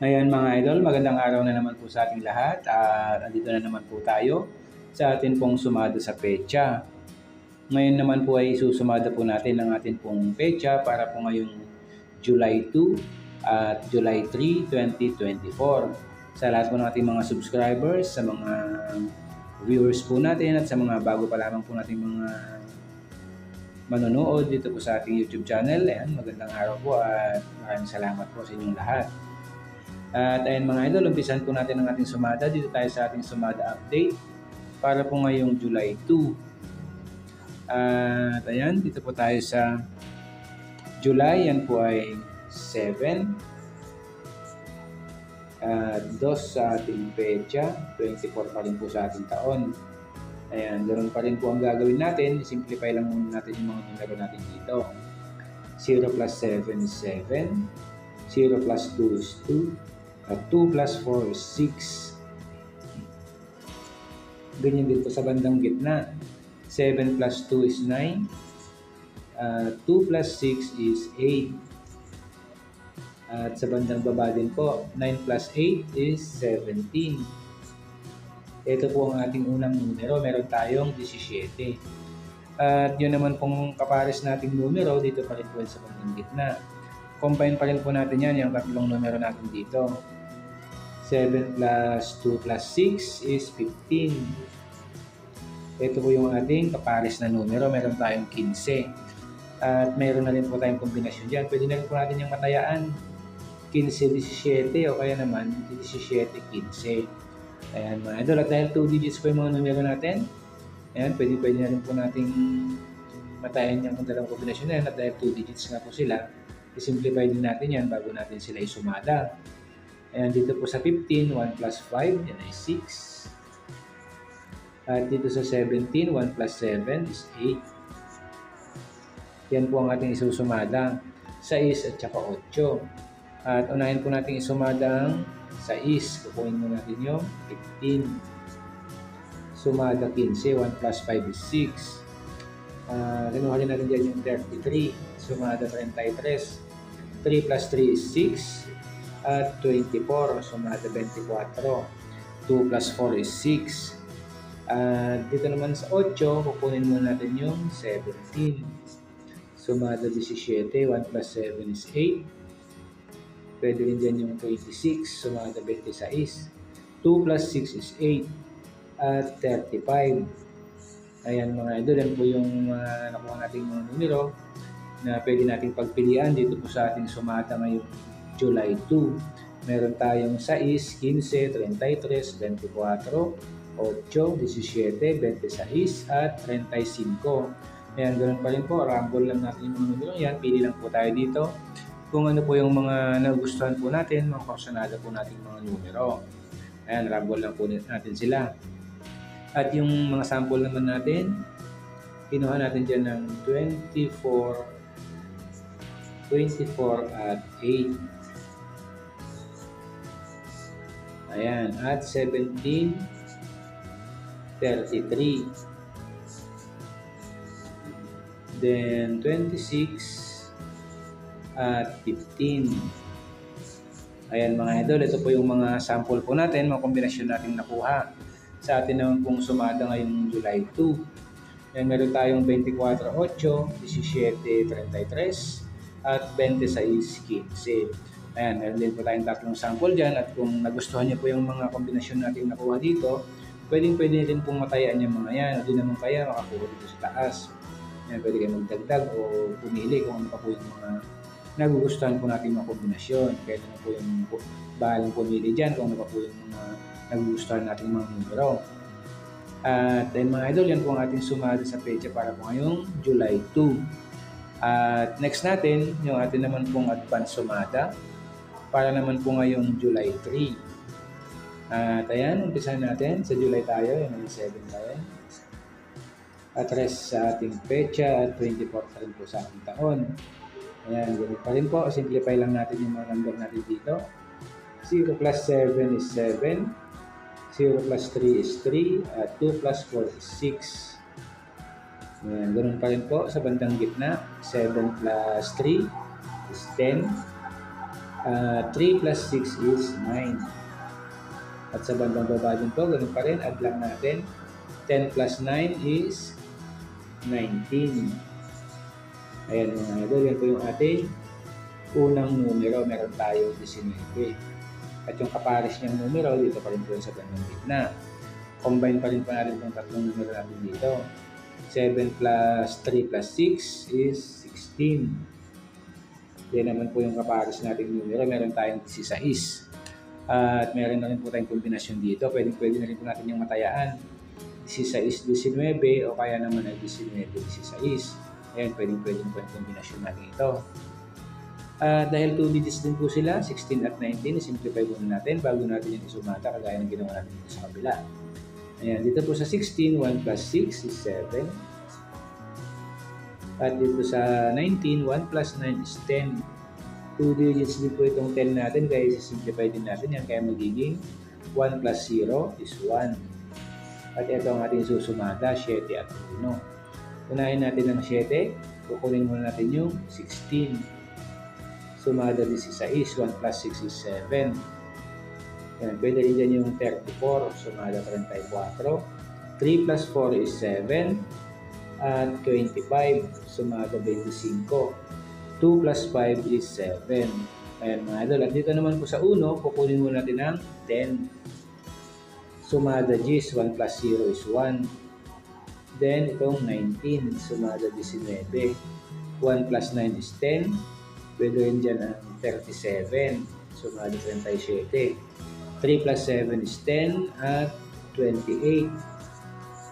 Ngayon mga idol, magandang araw na naman po sa ating lahat. At andito na naman po tayo sa atin pong sumada sa pecha. Ngayon naman po ay susumada po natin ang atin pong pecha para po ngayong July 2 at July 3, 2024. Sa lahat po ng ating mga subscribers, sa mga viewers po natin at sa mga bago pa lamang po nating mga manonood dito po sa ating YouTube channel. Ayan, magandang araw po at maraming salamat po sa inyong lahat. At ayun mga idol, umpisan po natin ang ating sumada. Dito tayo sa ating sumada update para po ngayong July 2. At ayan, dito po tayo sa July. Yan po ay 7. At dos sa ating pecha. 24 pa rin po sa ating taon. Ayan, ganoon pa rin po ang gagawin natin. Simplify lang muna natin yung mga numero natin dito. 0 plus 7 is 7. 0 plus 2 is 2. At 2 plus 4 is 6. Ganyan din po sa bandang gitna. 7 plus 2 is 9. Uh, 2 plus 6 is 8. At sa bandang baba din po, 9 plus 8 is 17. Ito po ang ating unang numero. Meron tayong 17. At yun naman pong kapares nating numero, dito pa rin po sa bandang gitna. Combine pa rin po natin yan, yung tatlong numero natin dito. 7 plus 2 plus 6 is 15. Ito po yung ating kapares na numero. Meron tayong 15. At meron na rin po tayong kombinasyon dyan. Pwede na rin po natin yung matayaan. 15-17 o kaya naman 17-15. Ayan mga idol. At dahil 2 digits po yung mga numero natin, ayan, pwede, pwede na rin po nating matayan yung dalawang kombinasyon na yan. At dahil 2 digits nga po sila, i-simplify din natin yan bago natin sila isumada. Ayan, dito po sa 15, 1 plus 5, yan ay 6. At dito sa 17, 1 plus 7 is 8. Yan po ang ating isusumada. 6 at saka 8. At unahin po natin isumada ang 6. Kukunin mo natin yung 15. Sumada 15, 1 plus 5 is 6. Uh, kinuha rin natin dyan yung 33. Sumada 33. 3 plus 3 is 6 at 24. Sumada 24. 2 plus 4 is 6. At dito naman sa 8, kukunin muna natin yung 17. Sumada 17. 1 plus 7 is 8. Pwede rin dyan yung 26. Sumada 26. 2 plus 6 is 8. At 35. Ayan mga idol, yan po yung uh, nakuha natin mga numero na pwede nating pagpilian dito po sa ating sumata ngayong July 2. Meron tayong 6, 15, 33, 24, 8, 17, 26 at 35. Ayan, ganun pa rin po. Rumble lang natin yung mga numero yan. Pili lang po tayo dito kung ano po yung mga nagustuhan po natin, mga personada po natin mga numero. Ayan, rumble lang po natin sila. At yung mga sample naman natin, kinuha natin dyan ng 24, 24 at 8. Ayan, at 17, 33. Then 26 at 15. Ayan mga idol, ito po yung mga sample po natin, mga kombinasyon natin nakuha. Sa atin naman pong sumada ngayong July 2. Ayan, meron tayong 24, 8, 17, 33 at 26, 15. Ayan, meron din po tayong tatlong sample dyan at kung nagustuhan niyo po yung mga kombinasyon natin nakuha dito, pwedeng pwede rin pong matayaan yung mga yan o di naman kaya makakuha dito sa taas. Yan, pwede kayo magdagdag o pumili kung ano pa po yung mga nagugustuhan po natin mga kombinasyon. Kaya naman po yung bahalang pumili dyan kung ano pa po yung mga nagugustuhan natin mga numero. At then mga idol, yan po ang ating sumada sa pecha para po ngayong July 2. At next natin, yung atin naman pong advance sumada para naman po ngayong July 3. At ayan, umpisa natin. Sa July tayo, yung may 7 tayo. At sa ating pecha at 24 pa rin po sa ating taon. Ayan, ganun pa rin po. Simplify lang natin yung mga number natin dito. 0 plus 7 is 7. 0 plus 3 is 3. At 2 plus 4 is 6. Ayan, ganun pa rin po sa bandang gitna. 7 plus 3 is 10. Ah, 3 plus 6 is 9. At sa bandang baba din po, ganun pa rin, add lang natin. 10 plus 9 is 19. Ayan mga idol, yan po yung ating unang numero. Meron tayo 19. At yung kapares niyang numero, dito pa rin po sa bandang gitna. Combine pa rin pa natin itong tatlong numero natin dito. 7 plus 3 plus 6 is 16. Yan naman po yung kapares nating numero. Meron tayong 16. At meron na rin po tayong kombinasyon dito. Pwede, pwede na rin po natin yung matayaan. 16, 19 o kaya naman ay 19, 16. Ayan, pwede, pwede po yung kombinasyon natin ito. Ah, dahil 2 digits din po sila, 16 at 19, simplify muna natin bago natin yung isumata kagaya ng ginawa natin sa kabila. Ayan, dito po sa 16, 1 plus 6 is 7. At dito sa 19, 1 plus 9 is 10. 2 digits din po itong 10 natin, kaya simplify din natin yan. Kaya magiging 1 plus 0 is 1. At ito ang ating susumada, 7 at 1. Unahin natin ang 7, kukunin muna natin yung 16. Sumada 16, 1 plus 6 is 7. Yan, pwede rin dyan yung 34, sumada 34. 3 plus 4 is 7. At 25, sumada 25. 2 plus 5 is 7. Ayan mga idol. At dito naman po sa 1, kukunin muna natin ang 10. Sumada G's, 1 plus 0 is 1. Then, itong 19, sumada 19. 1 plus 9 is 10. Pwede rin dyan ang 37, sumada 37. 3 plus 7 is 10 at 28.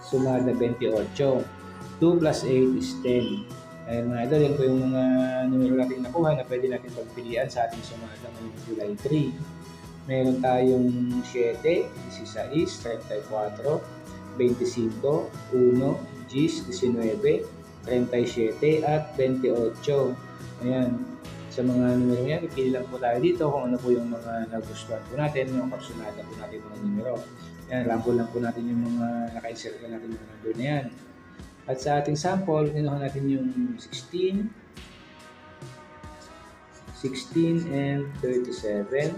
Sumada 28. 2 plus 8 is 10. Ayan mga idol, yan po yung mga numero natin nakuha na pwede natin pagpilian sa ating sumada ngayong July 3. Meron tayong 7, 16, 34, 25, 1, G's, 19, 37 at 28. Ayan. Sa mga numero yan, ipili lang po tayo dito kung ano po yung mga nagustuhan po natin, yung kapsulatan po natin mga numero. Yan, lampo lang po natin yung mga naka-insert na natin yung number na yan. At sa ating sample, kinuha natin yung 16, 16 and 37,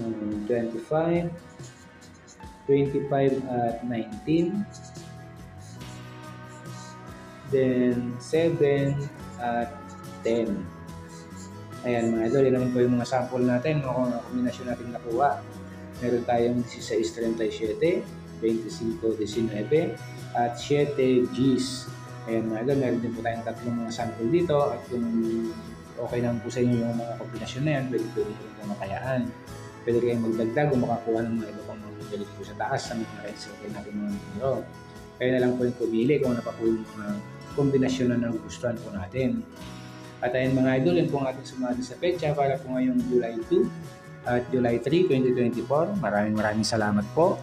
um, 25, 25 at 19, then 7 at 10. Ayan mga idol, naman po yung mga sample natin, mga kombinasyon natin nakuha. Meron tayong 1637, 2519, at 7 Gs. Ayan mga idol, meron din po tayong tatlong mga sample dito at kung okay naman po sa inyo yung mga kombinasyon na yan, pwede pwede nyo rin makayaan. Pwede kayong magdagdag o makakuha ng mga iba pang mga galit po sa taas sa mga recycle natin mga numero. Kaya na lang po yung pumili kung ano pa po yung mga kombinasyon na nagustuhan po natin. At ayun mga idol, yun po ang ating sumali sa pecha para po ngayong July 2 at July 3, 2024. Maraming maraming salamat po.